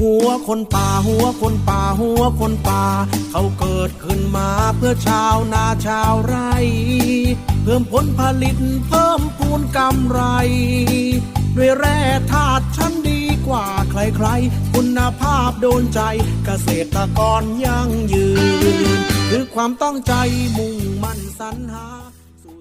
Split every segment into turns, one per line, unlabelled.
หัวคนป่าหัวคนป่าหัวคนป่า เขาเกิดขึ้นมาเพื่อชาวนาชาวไร่ เพิ่มผลผลิตเพิ่มพูนกำไร ด้วยแร่ธาตุชั้นดีกว่าใครๆ คุณภาพโดนใจเกษตรกรยั่งยืน คือความต้องใจมุ่งมั่นสรรหา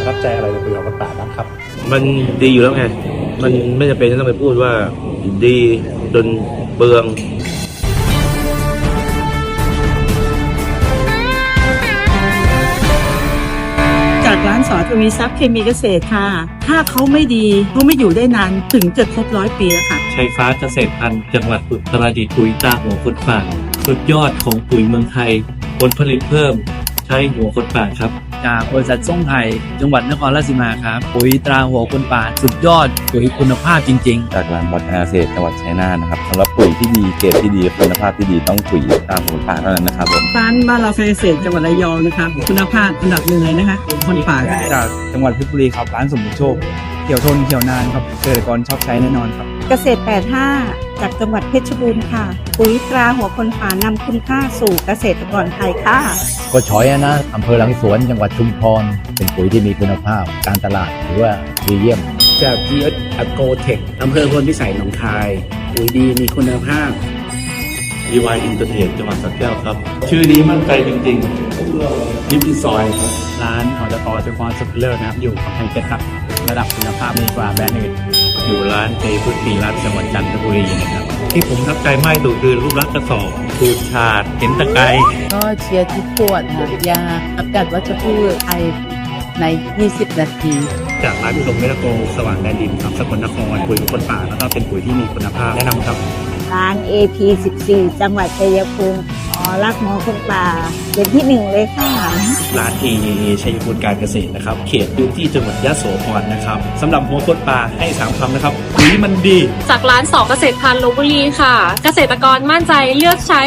ะทับใจอะไรในประโยชน์ต่างๆบ้างครับ
มันดีอยู่แล้วไง มันไม่จำเป็นที่ต้องไปพูดว่าดีจนเบือง
จากร้านสอทวีทรัพย์เคมีเกษตรค่ะ ถ้าเขาไม่ดีเขาไม่อยู่ได้นานถึงจะครบร้อยปีแล้วค่ะ
ชัยฟ้าเกษตรพันธุ์จังหวัดอุตรดิตถ์ปุ๋ยตาหัวคนป่าสุดยอดของปุ๋ยเมืองไทยผลผลิตเพิ่ม ใช้หัวคนป่าครับ
จากบริษัทส่งไทยจังหวัดนครราชสีมาครับปุ๋ยตราหัวคนป่าสุดยอดปุ๋ยคุณภาพจริง ๆ
จากร้านบอลอาเซตจังหวัดชัยนาทนะครับสำหรับปุ๋ยที่ดีเกรดที่ดีคุณภาพที่ดีต้องปุ๋ยตามผมป่าเท่านั้นนะครับผม
ร้านบ้านเราเกษตรจังหวัดระยองนะคะคุณภาพอันดับหนึ่งเลยนะคะคนป่า
จากจังหวัดเพชรบุรีครับร้านสมบูรณ์โชค เขียวทนเขียวนานครับเกษตรกรชอบใช้แน่นอนครับ
เกษตร 85 จากจังหวัดเพชรบูรณ์ค่ะ ปุ๋ยตราหัวคนป่านำคุณค่าสู่เกษตรกรไทยค่ะ
ก็ช้อยอะนะอำเภอหลังสวนจังหวัดชุมพร เป็นปุ๋ยที่มีคุณภาพ การตลาดถือว่าดีเยี่ยม
จาก GS a g r o t e c h อำเภอพลพิสัยหนองคาย ปุ๋ยดีมีคุณภาพ
EY Internet จังหวัดสระแก้วครับ ชื่อนี้มั่นใจจริงๆยิปปี้ซอยครับ
ร้านออตอจุกรสุดเลิศนะครับ อยู่กับแพงเพชรครับ ระดับคุณภาพดีกว่าแบรนด์อื่น
อยู่ร้านเจพุทธีรัตน์จังหวัดจันทบุรีนะครับ ที่ผมทับใจมากที่สุดคือรูปลักษณ์กระสอบคูดชาดเห็นตะไกร
ก็เชียร์ทุกขวดค่ะยาอากาศวัชพืชไอใน 20 นาที
จากร้านอุดมเมลโกสว่างแดนดินครับสกลนครปุ๋ยคนป่าแล้วก็เป็นปุ๋ยที่มีคุณภาพแนะนำครับ
ร้าน AP 14 จังหวัดชัยภูมิ อ๋อรักหมอคนป่าเป็นที่หนึ่งเลยค่ะ
ร้าน AAA ชัยภูมิการเกษตรนะครับ เขตพื้นที่จังหวัดยะโสธรนะครับสำหรับหัวคนป่าให้สามคำนะครับปุ๋ยมันดี
จากร้านสอเกษตรพันธุ์ลบบุรีค่ะ เกษตรกรมั่นใจเลือกใช้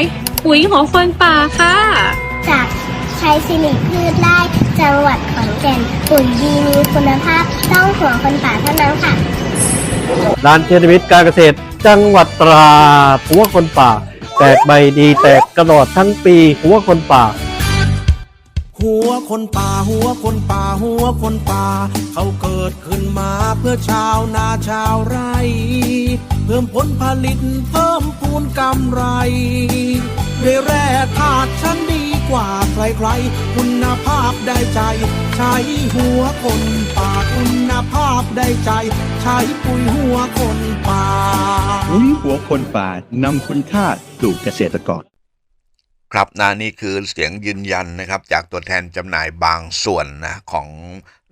ปุ๋ยหัวคนป่าค่ะ
จากชัยสิริพืชไร่จังหวัดขอนแก่นปุ๋ยดีมีคุณภาพต้องหัวคนป่าเท่านั้นค่ะ
ร้านเทนวิทย์การเกษตรจังหวัดตราดหัวคนป่า แตกใบดีแตกตลอดทั้งปีหัวคนป่า
หัวคนป่าหัวคนป่าหัวคนป่า เขาเกิดขึ้นมาเพื่อชาวนาชาวไร่ เพิ่มผลผลิตเพิ่มพูนกำไรด้วยแร่ธาตุชั้นดีกว่าใครๆ คุณภาพได้ใจ ใช้หัวคนป่าคุณ ภาพได้ใจ ใช้ปุ๋ยหัวคนป่า
ปุ๋ยหัวคนป่านำคุณค่าสู่เกษตรกร
ครับนะนี่คือเสียงยืนยันนะครับ จากตัวแทนจำหน่ายบางส่วนนะของ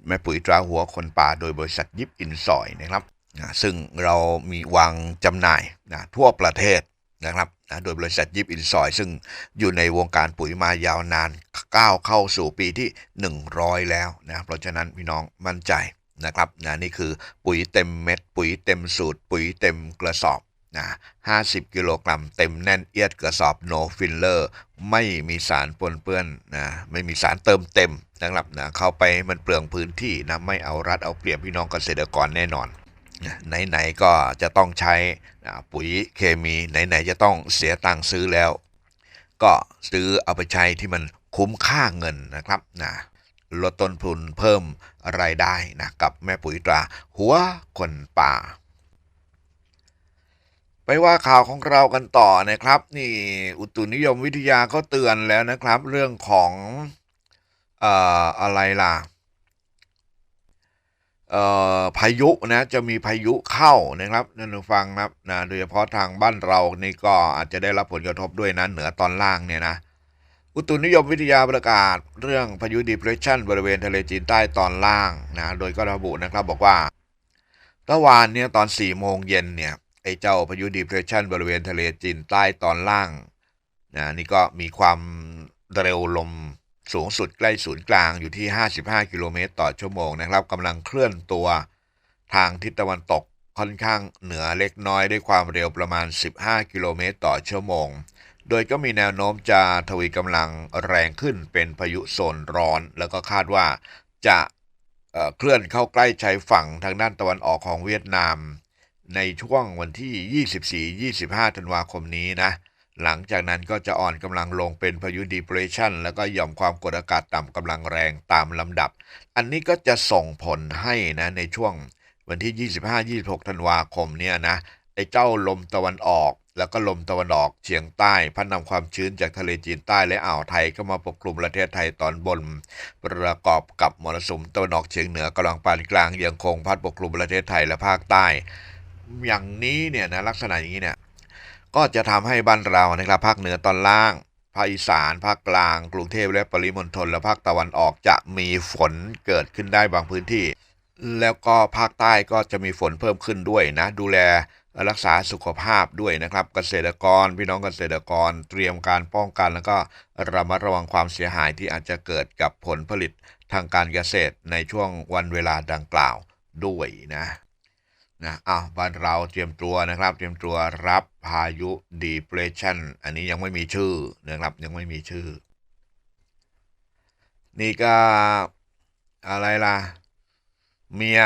แม่ปุ๋ยตราหัวคนป่าโดยบริษัทยิปอินซอยนะครับนะซึ่งเรามีวางจำหน่ายนะทั่วประเทศนะครับนะโดยบริษัทยิปอินซอย ซึ่งอยู่ในวงการปุ๋ยมายาวนานก้าวเข้าสู่ปีที่ 100 แล้วนะเพราะฉะนั้นพี่น้องมั่นใจ นะครับนะนี่คือปุ๋ยเต็มเม็ด ปุ๋ยเต็มสูตร ปุ๋ยเต็มกระสอบนะ50 กิโลกรัมเต็มแน่นเอียดกระสอบ no filler ไม่มีสารปนเปื้อนนะไม่มีสารเติมเต็มนะครับนะเข้าไปมันเปลืองพื้นที่นะไม่เอารัดเอาเปรียบพี่น้องเกษตรกรแน่นอนไหนๆก็จะต้องใช้นะปุ๋ยเคมีไหนๆจะต้องเสียตังค์ซื้อแล้ว ก็ซื้อเอาไปใช้ที่มันคุ้มค่าเงินนะครับนะ ลดต้นทุนเพิ่มรายได้นะกับแม่ปุ๋ยตรา หัวคนป่า ไปว่าข่าวของเรากันต่อนะครับ นี่อุตุนิยมวิทยาก็เตือนแล้วนะครับ เรื่องของเอ่ออะไรล่ะเอ่อพายุนะจะมีพายุเข้านะครับนั่นฟังนะครับนะโดยเฉพาะทางบ้านเรานี่ก็อาจจะได้รับผลกระทบด้วยนะเหนือตอนล่างเนี่ยนะ อุตุนิยมวิทยาประกาศ เรื่องพายุ depression บริเวณทะเลจีนใต้ตอนล่างนะโดยก็ระบุนะครับบอกว่าเมื่อวานเนี่ยตอน4โมงเย็นเนี่ยไอ้เจ้าพายุ depression บริเวณทะเลจีนใต้ตอนล่างนะนี่ก็มีความเร็วลมสูงสุดใกล้ศูนย์กลางอยู่ที่ 55 กิโลเมตรต่อชั่วโมงนะครับกำลังเคลื่อนตัวทางทิศตะวันตกค่อนข้างเหนือเล็กน้อยด้วยความเร็วประมาณ 15 กิโลเมตรต่อชั่วโมง โดยก็มีแนวโน้มจะทวีกำลังแรงขึ้นเป็นพายุโซนร้อน แล้วก็คาดว่าจะเเคลื่อนเข้าใกล้ชายฝั่งทางด้านตะวันออกของเวียดนาม ในช่วงวันที่ 24-25 ธันวาคมนี้นะ หลังจากนั้นก็จะอ่อนกำลังลงเป็นพายุ depression แล้วก็หย่อมความกดอากาศต่ำกำลังแรงตามลำดับ อันนี้ก็จะส่งผลให้นะในช่วงวันที่ 25-26 ธันวาคมเนี่ยนะไอ้เจ้าลมตะวันออก แล้วก็ลมตะวันออกเฉียงใต้ พัดนำความชื้นจากทะเลจีนใต้และอ่าวไทยเข้ามาปกคลุมประเทศไทยตอนบน ประกอบกับมรสุมตะวันออกเฉียงเหนือกำลังปานกลางยังคงพัดปกคลุมประเทศไทยและภาคใต้ อย่างนี้เนี่ยนะลักษณะอย่างนี้เนี่ยก็จะทำให้บ้านเรานะครับภาคเหนือตอนล่างภาคอีสานภาคกลาง กรุงเทพและปริมณฑลและภาคตะวันออกจะมีฝนเกิดขึ้นได้บางพื้นที่ แล้วก็ภาคใต้ก็จะมีฝนเพิ่มขึ้นด้วยนะ ดูแล รักษาสุขภาพด้วยนะครับ เกษตรกรพี่น้องเกษตรกรเตรียมการป้องกันแล้วก็ระมัดระวังความเสียหายที่อาจจะเกิดกับผลผลิตทางการเกษตรในช่วงวันเวลาดังกล่าวด้วยนะนะอ้าวบ้านเราเตรียมตัวนะครับ เตรียมตัวรับพายุ depression อันนี้ยังไม่มีชื่อนะครับยังไม่มีชื่อ นี่ก็อะไรล่ะ เมีย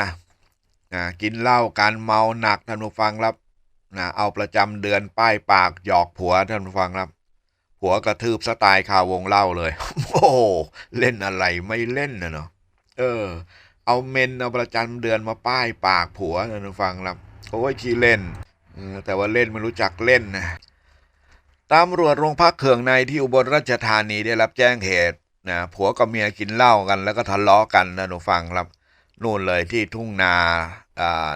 นะกินเหล้าการเมาหนักท่านผู้ฟังครับ นะเอาประจำเดือนป้ายปากหยอกผัวท่านฟังครับ ผัวกระทืบสไตล์ข่าววงเล่าเลย โอ้เล่นอะไรไม่เล่นนะเนาะเออ เอาเมนเอาประจำเดือนมาป้ายปากผัวท่านฟังครับโอ้ยขี้เล่นออแต่ว่าเล่นไม่รู้จักเล่นนะตำรวจโรงพักเขืองในที่อุบลราชธานีได้รับแจ้งเหตุนะผัวกับเมียกินเหล้ากันแล้วก็ทะเลาะกันนะท่านผู้ฟังครับ นู่นเลยที่ทุ่งนา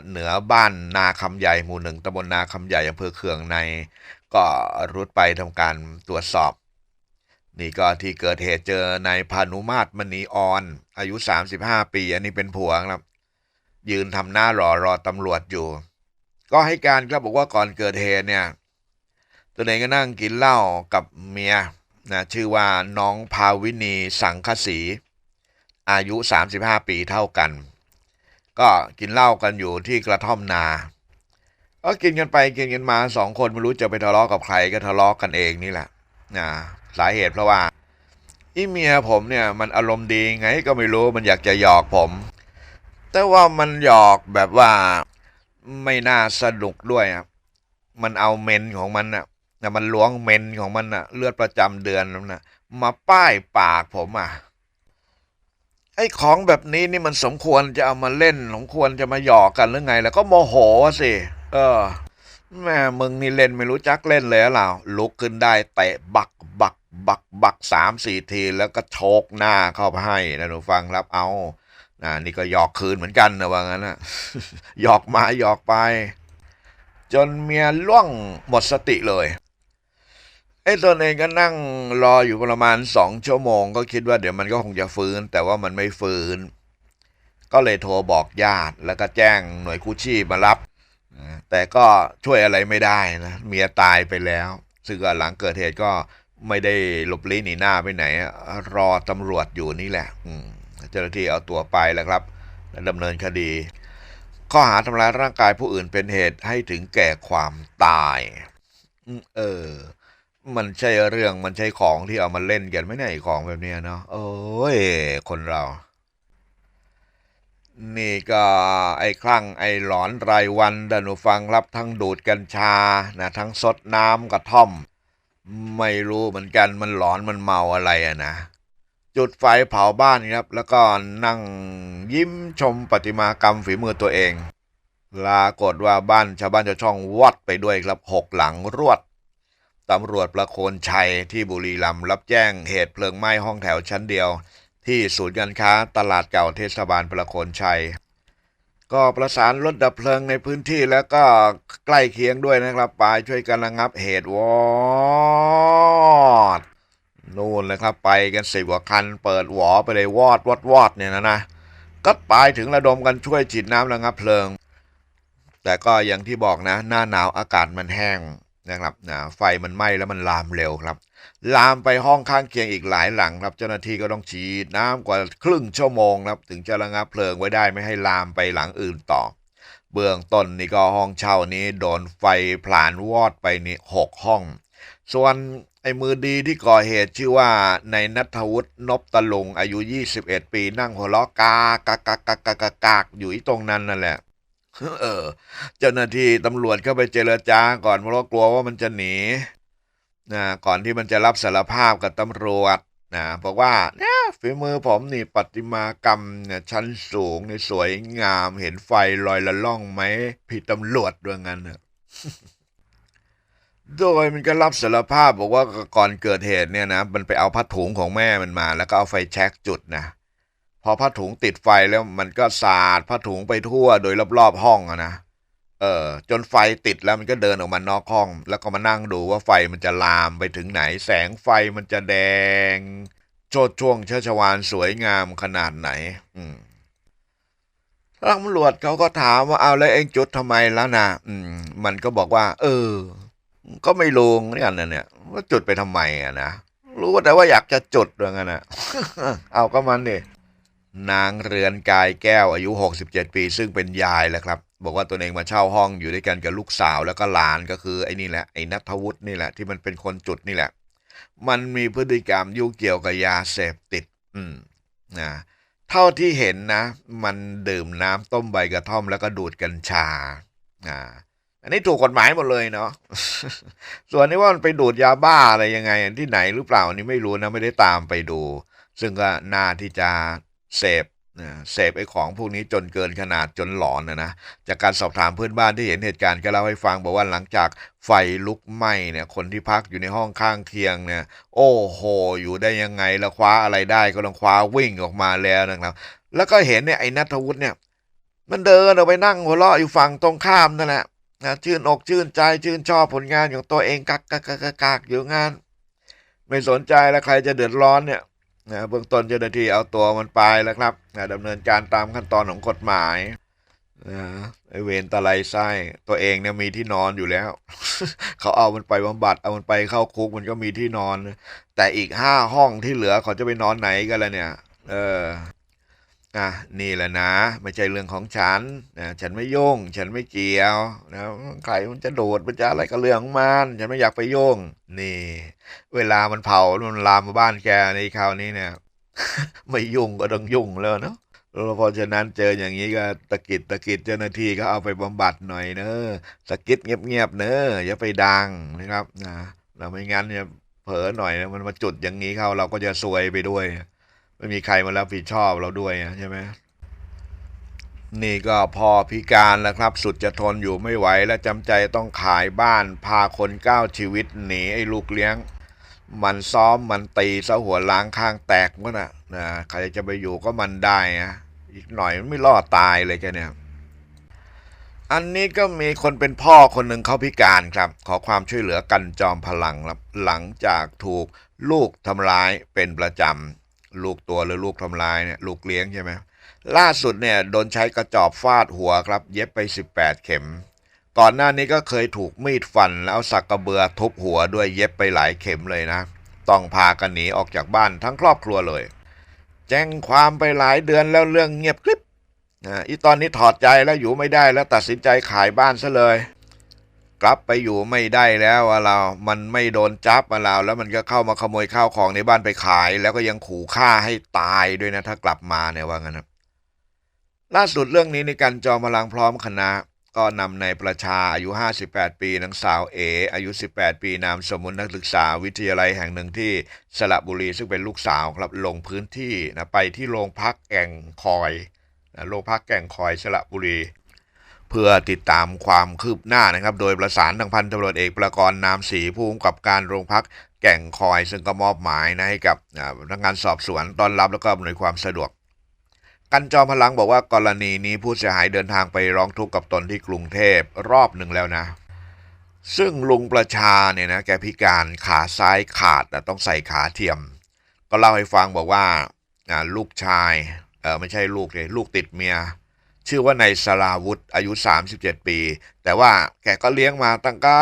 เหนือบ้านนาคำใหญ่หมู่หนึ่งตำบลนาคำใหญ่อำเภอเขืองในก็รุดไปทำการตรวจสอบ นี่ก็ที่เกิดเหตุเจอนายพานุมาตรมณีออน อายุ 35 ปี อันนี้เป็นผัวครับ ยืนทำหน้ารอรอตำรวจอยู่ ก็ให้การครับบอกว่าก่อนเกิดเหตุเนี่ย ตัวเองก็นั่งกินเหล้ากับเมียนะชื่อว่าน้องภาวินีสังคสี อายุ 35 ปีเท่ากัน ก็กินเหล้ากันอยู่ที่กระท่อมนาก็กินกันไปกินกันมาสองคนไม่รู้จะไปทะเลาะกับใครก็ทะเลาะกันเองนี่แหละนะสาเหตุเพราะว่าอีเมียผมเนี่ยมันอารมณ์ดีไงก็ไม่รู้มันอยากจะหยอกผม แต่ว่ามันหยอกแบบว่าไม่น่าสนุกด้วยอะมันเอาเมนของมันน่ะนะมันล้วงเมนของมันน่ะ เลือดประจำเดือนนั่นน่ะ มาป้ายปากผมอะ ไอ้ของแบบนี้นี่มันสมควรจะเอามาเล่นสมควรจะมาหยอกกันหรือไง แล้วก็โมโหสิเออแม่มึงนี่เล่นไม่รู้จักเล่นเลยเหรอลุกขึ้นได้เตะบักบักบักบักสามสี่ทีแล้วก็โชกหน้าเข้าไปให้นะหนูฟังรับเอานะนี่ก็หยอกคืนเหมือนกันนะว่างั้นนะหยอกมาหยอกไป จนเมียล่วงหมดสติเลย ไอ้ตนเองก็นั่งรออยู่ประมาณสองชั่วโมง ก็คิดว่าเดี๋ยวมันก็คงจะฟื้น แต่ว่ามันไม่ฟื้น ก็เลยโทรบอกญาติ แล้วก็แจ้งหน่วยกู้ชีพมารับ แต่ก็ช่วยอะไรไม่ได้นะเมียตายไปแล้ว ซึ่งหลังเกิดเหตุก็ไม่ได้หลบลี้หนีหน้าไปไหน รอตำรวจอยู่นี่แหละเจ้าหน้าที่เอาตัวไปแล้วครับดำเนินคดี ข้อหาทำร้ายร่างกายผู้อื่นเป็นเหตุให้ถึงแก่ความตายอเออ มันใช่เรื่องมันใช่ของที่เอามาเล่นกันไม่เนี่ยไอ้ของแบบเนี้ยเนาะโอ้ย คนเรา นี่ก็ไอ้คลั่งไอ้หลอนรายวันดันูฟังรับทั้งดูดกัญชานะทั้งสดน้ำกระท่อม ไม่รู้เหมือนกันมันหลอนมันเมาอะไรอะนะจุดไฟเผาบ้านครับ แล้วก็นั่งยิ้มชมประติมากรรมฝีมือตัวเองปรากฏว่าบ้านชาวบ้านชาวช่องวอดไปด้วยครับหกหลังรวด ตำรวจประโคนชัยที่บุรีรัมย์รับแจ้งเหตุเพลิงไหม้ห้องแถวชั้นเดียว ที่ศูนย์การค้าตลาดเก่าเทศบาลประโคนชัย ก็ประสานรถดับเพลิงในพื้นที่แล้วก็ใกล้เคียงด้วยนะครับไปช่วยกันระงับเหตุวอดนู่นเลยครับไปกันสิบกว่าคัน เปิดหวอไปเลยวอดวอดวอดเนี่ยนะนะก็ไปถึงระดมกันช่วยฉีดน้ำระงับเพลิง แต่ก็อย่างที่บอกนะ หน้าหนาวอากาศมันแห้ง นะครับนะไฟมันไหม้แล้วมันลามเร็วครับ ลามไปห้องข้างเคียงอีกหลายหลังครับ เจ้าหน้าที่ก็ต้องฉีดน้ำกว่าครึ่งชั่วโมงครับ ถึงจะระงับเพลิงไว้ได้ไม่ให้ลามไปหลังอื่นต่อ เบื้องต้นนี่ก็ห้องเช่านี้โดนไฟผลาญวอดไปนี่หกห้อง ส่วนไอ้มือดีที่ก่อเหตุชื่อว่าในนัทวุฒินบตะลุงอายุ 21 ปีนั่งหัวเราะกากากากากากากากอยู่ที่ตรงนั้นนั่นแหละ เออ เจ้าหน้าที่ตำรวจเข้าไปเจรจาก่อนเพราะกลัวว่ามันจะหนีนะก่อนที่มันจะรับสารภาพกับตำรวจนะบอกว่าเนี่ยฝีมือผมนี่ประติมากรรมเนี่ยชั้นสูงนี่สวยงามเห็นไฟลอยละล่องไหมพี่ตำรวจด้วยงั้นเนอะโดยมันก็รับสารภาพบอกว่าก่อนเกิดเหตุเนี่ยนะมันไปเอาผ้าถุงของแม่มันมา แล้วก็เอาไฟแช็กจุดนะ พอผ้าถุงติดไฟแล้วมันก็สาดผ้าถุงไปทั่วโดยรอบๆห้องอะนะเออ จนไฟติดแล้วมันก็เดินออกมานอกห้อง แล้วก็มานั่งดูว่าไฟมันจะลามไปถึงไหน แสงไฟมันจะแดง โชดช่วงเชชวานสวยงามขนาดไหน อืมตำรวจเขาก็ถามว่าเอาแล้วเองจุดทำไมแล้วนะอืม มันก็บอกว่า เออ ก็ไม่รู้เนี่ยนะเนี่ยว่าจุดไปทำไมอะนะรู้แต่ว่าอยากจะจุดว่างั้นนะเอาก็มันดิ นางเรือนกายแก้วอายุ 67 ปี ซึ่งเป็นยายแหละครับ บอกว่าตัวเองมาเช่าห้องอยู่ด้วยกันกับลูกสาวแล้วก็หลานก็คือไอ้นี่แหละไอ้นัทวุฒินี่แหละที่มันเป็นคนจุดนี่แหละ มันมีพฤติกรรมยุ่งเกี่ยวกับยาเสพติด อืมนะเท่าที่เห็นนะ มันดื่มน้ำต้มใบกระท่อมแล้วก็ดูดกัญชาอ่าอันนี้ถูกกฎหมายหมดเลยเนาะ ส่วนนี้ว่ามันไปดูดยาบ้าอะไรยังไงที่ไหนหรือเปล่าอันนี้ไม่รู้นะไม่ได้ตามไปดู ซึ่งก็น่าที่จะ เสพเสพไอ้ของพวกนี้จนเกินขนาดจนหลอนนะนะ จากการสอบถามเพื่อนบ้านที่เห็นเหตุการณ์ก็เล่าให้ฟังบอกว่าหลังจากไฟลุกไหม้เนี่ยคนที่พักอยู่ในห้องข้างเคียงเนี่ย โอ้โห อยู่ได้ยังไงแล้วคว้าอะไรได้ก็ต้องคว้าวิ่งออกมาแล้วนะครับ แล้วก็เห็นเนี่ยไอ้นัทวุฒิเนี่ย มันเดินออกไปนั่งหัวเราะอยู่ฝั่งตรงข้ามนั่นแหละนะชื่นอกชื่นใจชื่นชอบผลงานของตัวเองกักกักกักกักกักอยู่งาน ไม่สนใจแล้วใครจะเดือดร้อนเนี่ย นะเบื้องต้นเจ้าหน้าที่เอาตัวมันไปแล้วครับนะดำเนินการตามขั้นตอนของกฎหมายนะไอเวนตะไลไส้ตัวเองเนี่ยมีที่นอนอยู่แล้ว เขาเอามันไปบำบัดเอามันไปเข้าคุกมันก็มีที่นอน แต่อีกห้าห้องที่เหลือเขาจะไปนอนไหนกันล่ะเนี่ย เออ อะนี่แหละนะ ไม่ใช่เรื่องของฉันนะฉันไม่ยุ่ง ฉันไม่เกี่ยวนะใครมันจะโดดมันจะอะไรก็เรื่องของมัน ฉันไม่อยากไปยุ่ง นี่ เวลามันเผามันลามมาบ้านแกในคราวนี้เนี่ย ไม่ยุ่งก็ต้องยุ่งแล้วเนาะแล้วเพราะฉะนั้นเจออย่างนี้ก็ตะกิดตะกิดเจ้าหน้าที่ก็เอาไปบำบัดหน่อยเนอะสะกิดเงียบๆเนอะอย่าไปดังนะครับนะเราไม่งั้นเนี่ยเผลอหน่อยนะมันมาจุดอย่างนี้เข้าเราก็จะซวยไปด้วย ไม่มีใครมารับผิดชอบเราด้วยอะใช่ไหมนี่ก็พอพิการแล้วครับ สุดจะทนอยู่ไม่ไหวและจำใจต้องขายบ้าน พาคนเก้าชีวิตหนีไอ้ลูกเลี้ยง มันซ้อมมันตีซะหัวล้างข้างแตกมั้งนะนะใครจะไปอยู่ก็มันได้นะอีกหน่อยมันไม่รอดตายเลยแกเนี่ยอันนี้ก็มีคนเป็นพ่อคนหนึ่งเขาพิการครับ ขอความช่วยเหลือกันจอมพลังครับหลังจากถูกลูกทำร้ายเป็นประจำ ลูกตัวหรือลูกทำร้ายเนี่ยลูกเลี้ยงใช่ไหมล่าสุดเนี่ยโดนใช้กระจอบฟาดหัวครับ เย็บไป 18 เข็ม ก่อนหน้านี้ก็เคยถูกมีดฟันแล้วสักกระเบือทุบหัวด้วยเย็บไปหลายเข็มเลยนะ ต้องพากันหนีออกจากบ้านทั้งครอบครัวเลย แจ้งความไปหลายเดือนแล้วเรื่องเงียบกริบนะอีตอนนี้ถอดใจแล้วอยู่ไม่ได้แล้วตัดสินใจขายบ้านซะเลย กลับไปอยู่ไม่ได้แล้วเรา มันไม่โดนจับอะเราแล้วมันก็เข้ามาขโมยข้าวของในบ้านไปขาย แล้วก็ยังขู่ฆ่าให้ตายด้วยนะ ถ้ากลับมาเนี่ยว่างั้นนะล่าสุดเรื่องนี้ในการจอมพลังพร้อมคณะ ก็นำในประชาอายุ 58 ปีนางสาวเอ อายุ 18 ปีนามสมมุตินักศึกษาวิทยาลัยแห่งหนึ่งที่สระบุรีซึ่งเป็นลูกสาวครับลงพื้นที่นะไปที่โรงพักแก่งคอยนะโรงพักแก่งคอยสระบุรี เพื่อติดตามความคืบหน้านะครับ โดยประสานทางพันตำรวจเอกประกรณ์นามศรีผู้กำกับการโรงพักแก่งคอย ซึ่งก็มอบหมายนะให้กับอ่าพนักงานสอบสวนต้อนรับแล้วก็อำนวยความสะดวกกันจอมพลังบอกว่ากรณีนี้ผู้เสียหายเดินทางไปร้องทุกข์กับตนที่กรุงเทพรอบหนึ่งแล้วนะ ซึ่งลุงประชาเนี่ยนะแกพิการขาซ้ายขาดต้องใส่ขาเทียม ก็เล่าให้ฟังบอกว่าอ่าลูกชายเออไม่ใช่ลูกเลยลูกติดเมีย ชื่อว่านายสราวุธอายุ 37 ปี แต่ว่าแกก็เลี้ยงมาตั้งแต่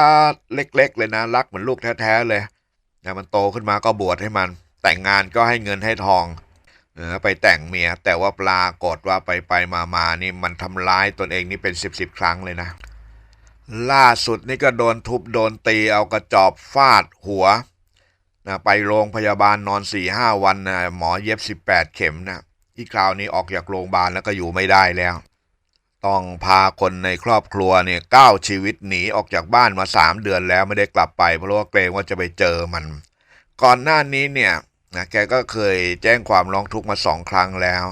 เล็ก ๆ เลยนะรักเหมือนลูกแท้ๆเลยนะมันโตขึ้นมาก็บวชให้มัน แต่งงานก็ให้เงินให้ทองเออไปแต่งเมีย แต่ว่าปรากฏว่าไปไปมามานี่มันทำร้ายตนเองนี่เป็นสิบสิบครั้งเลยนะ ล่าสุดนี่ก็โดนทุบโดนตีเอากระจอบฟาดหัวนะไปโรงพยาบาลนอนสี่ห้าวันนะหมอเย็บสิบแปดเข็มนะที่คราวนี้ออกจากโรงพยาบาลแล้วก็อยู่ไม่ได้แล้ว ต้องพาคนในครอบครัวเนี่ยเก้าชีวิตหนีออกจากบ้านมาสามเดือนแล้วไม่ได้กลับไป เพราะว่าเกรงว่าจะไปเจอมัน ก่อนหน้านี้เนี่ยนะแกก็เคยแจ้งความร้องทุกข์มาสองครั้งแล้ว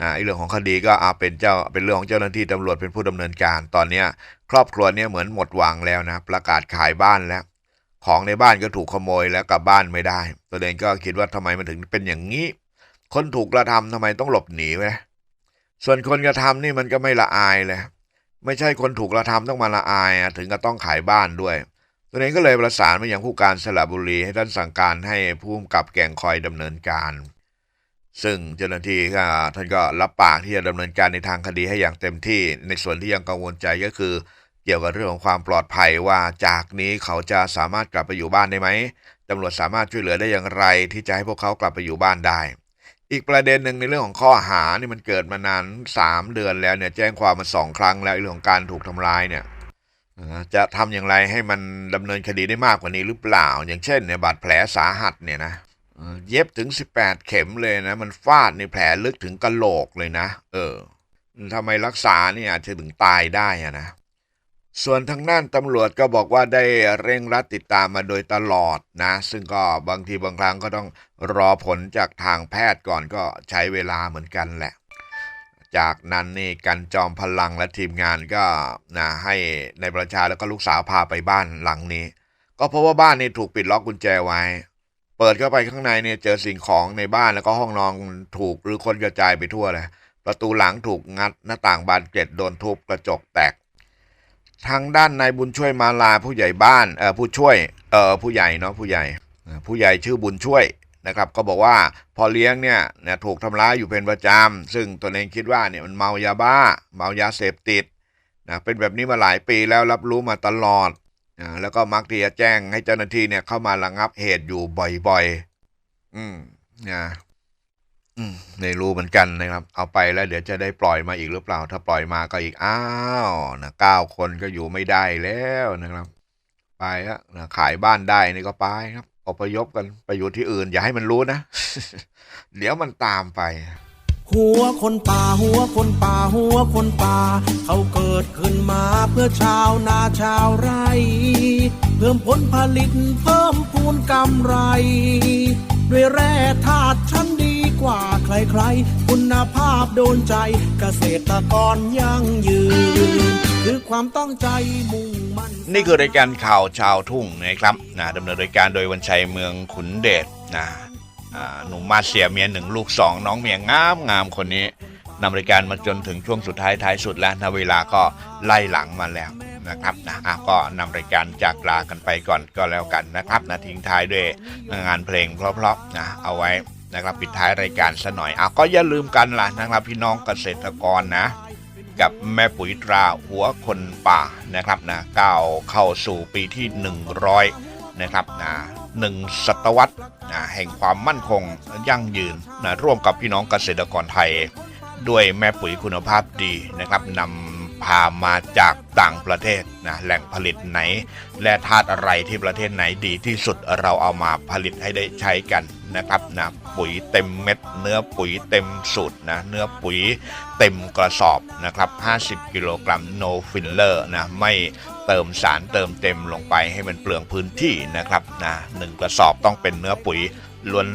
นะเรื่องของคดีก็อาเป็นเจ้าเป็นเรื่องของเจ้าหน้าที่ตำรวจเป็นผู้ดำเนินการตอนเนี้ยครอบครัวเนี้ยเหมือนหมดหวังแล้วนะประกาศขายบ้านแล้ว ของในบ้านก็ถูกขโมยแล้วกลับบ้านไม่ได้ ตัวเองก็คิดว่าทำไมมันถึงเป็นอย่างนี้ คนถูกกระทำทำไมต้องหลบหนีไว้ ส่วนคนกระทำนี่มันก็ไม่ละอายเลย ไม่ใช่คนถูกกระทำต้องมาละอายอะถึงกับต้องขายบ้านด้วยตัวเองก็เลยประสานไปยังผู้การสระบุรีให้ท่านสั่งการให้ผู้กำกับแก่งคอยดำเนินการ ซึ่งเจ้าหน้าที่ก็ท่านก็รับปากที่จะดำเนินการในทางคดีให้อย่างเต็มที่ ในส่วนที่ยังกังวลใจก็คือ เกี่ยวกับเรื่องของความปลอดภัยว่าจากนี้เขาจะสามารถกลับไปอยู่บ้านได้ไหมตำรวจสามารถช่วยเหลือได้อย่างไร ที่จะให้พวกเขากลับไปอยู่บ้านได้ อีกประเด็นหนึ่งในเรื่องของข้อหานี่มันเกิดมานานสามเดือนแล้วเนี่ยแจ้งความมาสองครั้งแล้วเรื่องของการถูกทำร้ายเนี่ยจะทำอย่างไรให้มันดำเนินคดีได้มากกว่านี้หรือเปล่า อย่างเช่นเนี่ยบาดแผลสาหัสเนี่ยนะเอ่อเย็บถึง 18 เข็มเลยนะ มันฟาดในแผลลึกถึงกะโหลกเลยนะ เออทำไมรักษาเนี่ยอาจจะถึงตายได้อะนะ ส่วนทางด้านตำรวจก็บอกว่าได้เร่งรัดติดตามมาโดยตลอดนะ ซึ่งก็บางทีบางครั้งก็ต้องรอผลจากทางแพทย์ก่อนก็ใช้เวลาเหมือนกันแหละ จากนั้นนี่กันจอมพลังและทีมงานก็นะให้ในประชาแล้วก็ลูกสาวพาไปบ้านหลังนี้ ก็เพราะว่าบ้านนี่ถูกปิดล็อกกุญแจไว้ เปิดเข้าไปข้างในเนี่ยเจอสิ่งของในบ้านแล้วก็ห้องนอนถูกหรือคนกระจายไปทั่วเลยประตูหลังถูกงัดหน้าต่างบานเกล็ดโดนทุบกระจกแตก ทางด้านนายบุญช่วยมาลาผู้ใหญ่บ้านเออผู้ช่วยเออผู้ใหญ่เนาะผู้ใหญ่ผู้ใหญ่ชื่อบุญช่วยนะครับก็บอกว่าพอเลี้ยงเนี่ยนี่ยถูกทำร้ายอยู่เป็นประจำซึ่งตนเองคิดว่าเนี่ยมันเมายาบ้า เมายาเสพติดนะเป็นแบบนี้มาหลายปีแล้วรับรู้มาตลอดนะแล้วก็มักที่จะแจ้งให้เจ้าหน้าที่เนี่ยเข้ามาระงับเหตุอยู่บ่อยๆ อืมนะ อืมไม่รู้เหมือนกันนะครับ เอาไปแล้วเดี๋ยวจะได้ปล่อยมาอีกหรือเปล่า ถ้าปล่อยมาก็อีกอ้าวนะเก้าคนก็อยู่ไม่ได้แล้วนะครับ ไปฮะนะขายบ้านได้นี่ก็ไปครับอพยพกันไปอยู่ที่อื่น อย่าให้มันรู้นะ เดี๋ยวมันตามไป
หัวคนป่าหัวคนป่าหัวคนป่า เขาเกิดขึ้นมาเพื่อชาวนาชาวไร่ เพิ่มผลผลิตเพิ่มพูนกำไร ด้วยแร่ธาตุชั้นดี กว่าใครๆ คุณภาพโดนใจเกษตรกรยั่งยืน คือความตั้งใจมุ่งมั่น
นี่คือรายการข่าวชาวทุ่งนะครับนะดำเนินรายการโดยวันชัยเมืองขุนเดชนะหนุ่มมาเสียเมียหนึ่งลูกสองน้องเมียงามงามคนนี้นำรายการมาจนถึงช่วงสุดท้ายท้ายสุดแล้วนะเวลาก็ไล่หลังมาแล้วนะครับนะอะก็นำรายการจากลากันไปก่อนก็แล้วกันนะครับนะทิ้งท้ายด้วยงานเพลงเพราะๆนะเอาไว้ นะครับปิดท้ายรายการซะหน่อยอะก็อย่าลืมกันล่ะนะครับพี่น้องเกษตรกรนะ กับแม่ปุ๋ยตราหัวคนป่านะครับนะก้าวเข้าสู่ปีที่ 100 นะครับนะหนึ่งศตวรรษนะแห่งความมั่นคงยั่งยืนนะร่วมกับพี่น้องเกษตรกรไทย ด้วยแม่ปุ๋ยคุณภาพดีนะครับนำพามาจากต่างประเทศนะแหล่งผลิตไหน และธาตุอะไรที่ประเทศไหนดีที่สุดเราเอามาผลิตให้ได้ใช้กันนะครับนะ ปุ๋ยเต็มเม็ด เนื้อปุ๋ยเต็มสูตรนะเนื้อปุ๋ยเต็มกระสอบนะครับ 50 กิโลกรัม no filler นะไม่เติมสารเติมเต็มลงไปให้มันเปลืองพื้นที่นะครับนะหนึ่งกระสอบต้องเป็นเนื้อปุ๋ย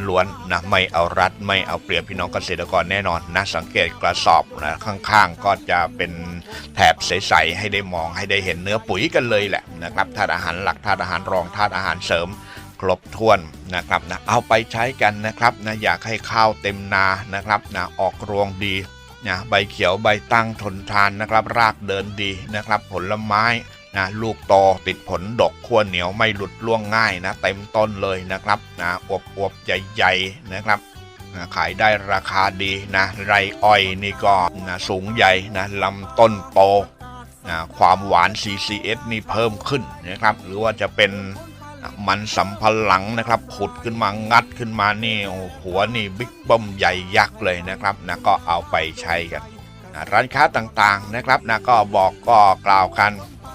ล้วนๆนะไม่เอารัดไม่เอาเปรียบพี่น้องเกษตรกรแน่นอนนะสังเกตกระสอบนะข้างๆ ก็จะเป็นแถบใสๆให้ได้มองให้ได้เห็นเนื้อปุ๋ยกันเลยแหละนะครับธาตุอาหารหลักธาตุอาหารรองธาตุอาหารเสริม ครบถ้วนนะครับนะเอาไปใช้กันนะครับนะอยากให้ข้าวเต็มนานะครับนะออกรวงดีนะใบเขียวใบตั้งทนทานนะครับ รากเดินดีนะครับ ผลไม้นะลูกโตติดผลดกขั้วเหนียวไม่หลุดล่วงง่ายนะ เต็มต้นเลยนะครับนะอวบอวบๆใหญ่ๆนะครับนะขายได้ราคาดีนะไรอ้อยนี่ก็นะสูงใหญ่นะลำต้นโตนะความหวาน CCS นี่เพิ่มขึ้นนะครับ หรือว่าจะเป็น มันสำพลังนะครับขุดขึ้นมางัดขึ้นมานี่หัวนี่บิ๊กบ้มใหญ่ยักษ์เลยนะครับนะก็เอาไปใช้กันนะร้านค้าต่างๆนะครับนะก็บอกก็กล่าวกัน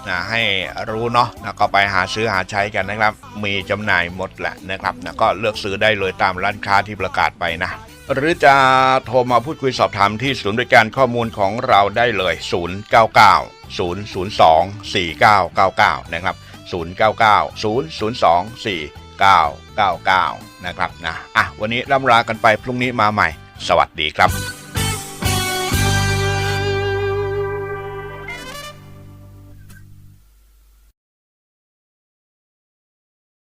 นะให้รู้เนาะนะก็ไปหาซื้อหาใช้กันนะครับ มีจำหน่ายหมดแหละนะครับนะก็เลือกซื้อได้เลยตามร้านค้าที่ประกาศไปนะ หรือจะโทรมาพูดคุยสอบถามที่ศูนย์บริการข้อมูลของเราได้เลย 099 002 4999 นะครับ 099 002 4999 นะครับนะอะวันนี้ร่ำลากันไปพรุ่งนี้มาใหม่ สวัสดีครับ